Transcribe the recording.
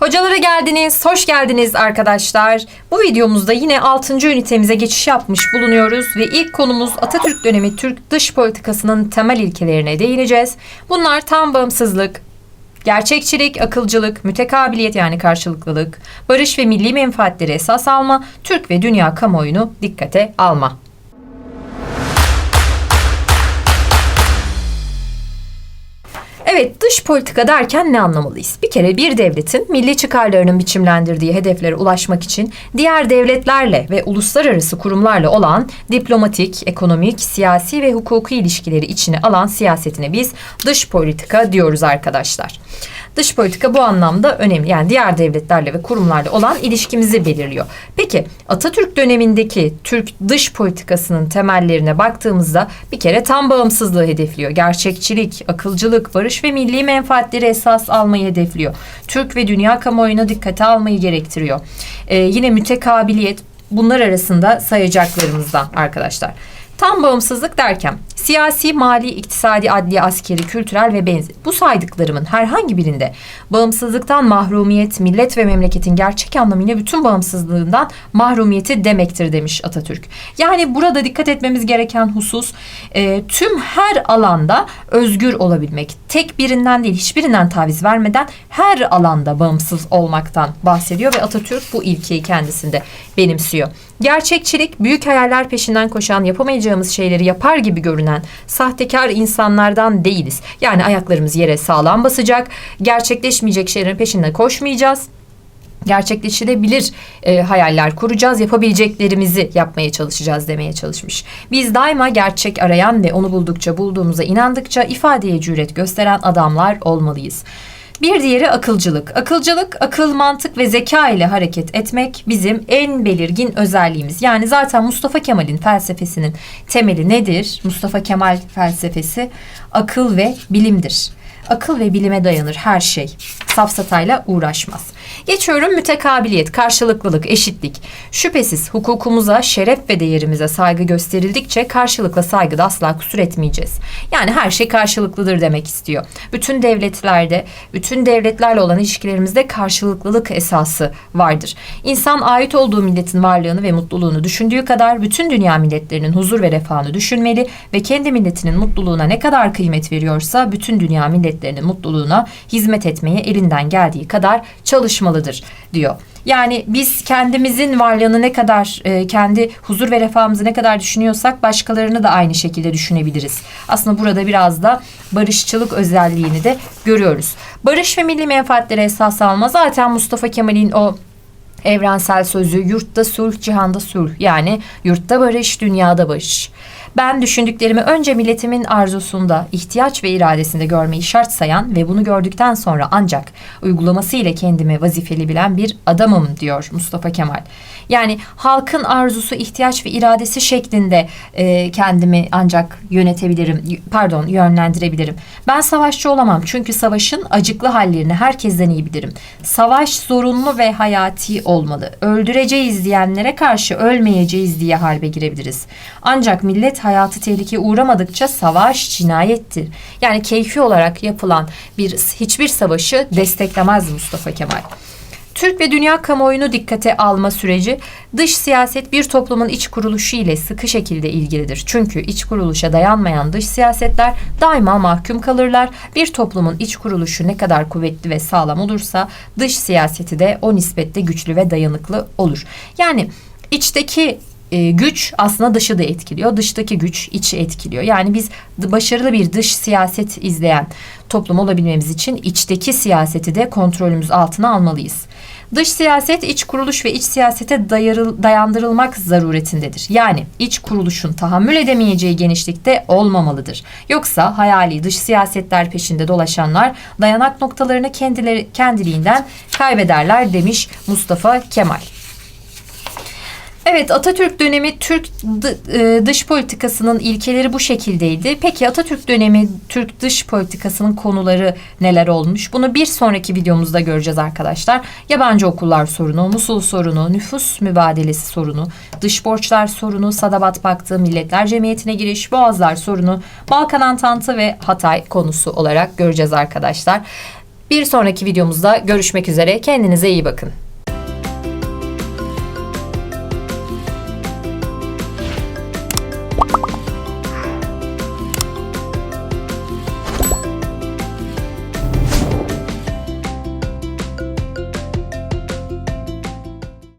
Hocalara geldiniz, hoş geldiniz arkadaşlar. Bu videomuzda yine 6. ünitemize geçiş yapmış bulunuyoruz ve ilk konumuz Atatürk dönemi Türk dış politikasının temel ilkelerine değineceğiz. Bunlar tam bağımsızlık, gerçekçilik, akılcılık, mütekabiliyet yani karşılıklılık, barış ve milli menfaatleri esas alma, Türk ve dünya kamuoyunu dikkate alma. Evet dış politika derken ne anlamalıyız? Bir kere bir devletin milli çıkarlarının biçimlendirdiği hedeflere ulaşmak için diğer devletlerle ve uluslararası kurumlarla olan diplomatik, ekonomik, siyasi ve hukuki ilişkileri içine alan siyasetine biz dış politika diyoruz arkadaşlar. Dış politika bu anlamda önemli. Yani diğer devletlerle ve kurumlarla olan ilişkimizi belirliyor. Peki Atatürk dönemindeki Türk dış politikasının temellerine baktığımızda bir kere tam bağımsızlığı hedefliyor. Gerçekçilik, akılcılık, barış ve milli menfaatleri esas almayı hedefliyor. Türk ve dünya kamuoyuna dikkate almayı gerektiriyor. Ee, yine mütekabiliyet bunlar arasında sayacaklarımızdan arkadaşlar. Tam bağımsızlık derken siyasi, mali, iktisadi, adli, askeri, kültürel ve benzeri bu saydıklarımın herhangi birinde bağımsızlıktan mahrumiyet, millet ve memleketin gerçek anlamıyla bütün bağımsızlığından mahrumiyeti demektir demiş Atatürk. Yani burada dikkat etmemiz gereken husus e, tüm her alanda özgür olabilmek. Tek birinden değil hiçbirinden taviz vermeden her alanda bağımsız olmaktan bahsediyor ve Atatürk bu ilkeyi kendisinde benimsiyor. Gerçekçilik, büyük hayaller peşinden koşan, yapamayacağımız şeyleri yapar gibi görünen sahtekar insanlardan değiliz. Yani ayaklarımız yere sağlam basacak, gerçekleşmeyecek şeylerin peşinde koşmayacağız gerçekleşilebilir e, hayaller kuracağız, yapabileceklerimizi yapmaya çalışacağız demeye çalışmış. Biz daima gerçek arayan ve onu buldukça bulduğumuza inandıkça ifadeye cüret gösteren adamlar olmalıyız. Bir diğeri akılcılık. Akılcılık, akıl, mantık ve zeka ile hareket etmek bizim en belirgin özelliğimiz. Yani zaten Mustafa Kemal'in felsefesinin temeli nedir? Mustafa Kemal felsefesi akıl ve bilimdir. Akıl ve bilime dayanır her şey. Safsatayla uğraşmaz. Geçiyorum mütekabiliyet, karşılıklılık, eşitlik. Şüphesiz hukukumuza, şeref ve değerimize saygı gösterildikçe karşılıklı saygıda asla kusur etmeyeceğiz. Yani her şey karşılıklıdır demek istiyor. Bütün devletlerde, bütün devletlerle olan ilişkilerimizde karşılıklılık esası vardır. İnsan ait olduğu milletin varlığını ve mutluluğunu düşündüğü kadar bütün dünya milletlerinin huzur ve refahını düşünmeli ve kendi milletinin mutluluğuna ne kadar kıymet veriyorsa bütün dünya milletlerinin mutluluğuna hizmet etmeye elinden geldiği kadar çalışmalıdır diyor. Yani biz kendimizin varlığını ne kadar e, kendi huzur ve refahımızı ne kadar düşünüyorsak başkalarını da aynı şekilde düşünebiliriz. Aslında burada biraz da barışçılık özelliğini de görüyoruz. Barış ve milli menfaatleri esas alma zaten Mustafa Kemal'in o evrensel sözü yurtta sulh, cihanda sulh. Yani yurtta barış, dünyada barış. Ben düşündüklerimi önce milletimin arzusunda, ihtiyaç ve iradesinde görmeyi şart sayan ve bunu gördükten sonra ancak uygulaması ile kendimi vazifeli bilen bir adamım diyor Mustafa Kemal. Yani halkın arzusu, ihtiyaç ve iradesi şeklinde e, kendimi ancak yönetebilirim, pardon yönlendirebilirim. Ben savaşçı olamam çünkü savaşın acıklı hallerini herkesten iyi bilirim. Savaş zorunlu ve hayati olmalı. Öldüreceğiz diyenlere karşı ölmeyeceğiz diye harbe girebiliriz. Ancak millet hayatı tehlikeye uğramadıkça savaş cinayettir. Yani keyfi olarak yapılan bir hiçbir savaşı desteklemez Mustafa Kemal. Türk ve dünya kamuoyunu dikkate alma süreci dış siyaset bir toplumun iç kuruluşu ile sıkı şekilde ilgilidir. Çünkü iç kuruluşa dayanmayan dış siyasetler daima mahkum kalırlar. Bir toplumun iç kuruluşu ne kadar kuvvetli ve sağlam olursa dış siyaseti de o nispette güçlü ve dayanıklı olur. Yani içteki e, güç aslında dışı da etkiliyor. Dıştaki güç içi etkiliyor. Yani biz başarılı bir dış siyaset izleyen toplum olabilmemiz için içteki siyaseti de kontrolümüz altına almalıyız. Dış siyaset iç kuruluş ve iç siyasete dayandırılmak zaruretindedir. Yani iç kuruluşun tahammül edemeyeceği genişlikte olmamalıdır. Yoksa hayali dış siyasetler peşinde dolaşanlar dayanak noktalarını kendileri kendiliğinden kaybederler demiş Mustafa Kemal. Evet Atatürk dönemi Türk e, dış politikasının ilkeleri bu şekildeydi. Peki Atatürk dönemi Türk dış politikasının konuları neler olmuş? Bunu bir sonraki videomuzda göreceğiz arkadaşlar. Yabancı okullar sorunu, Musul sorunu, nüfus mübadelesi sorunu, dış borçlar sorunu, Sadabat Paktı, Milletler Cemiyeti'ne giriş, Boğazlar sorunu, Balkan Antantı ve Hatay konusu olarak göreceğiz arkadaşlar. Bir sonraki videomuzda görüşmek üzere. Kendinize iyi bakın.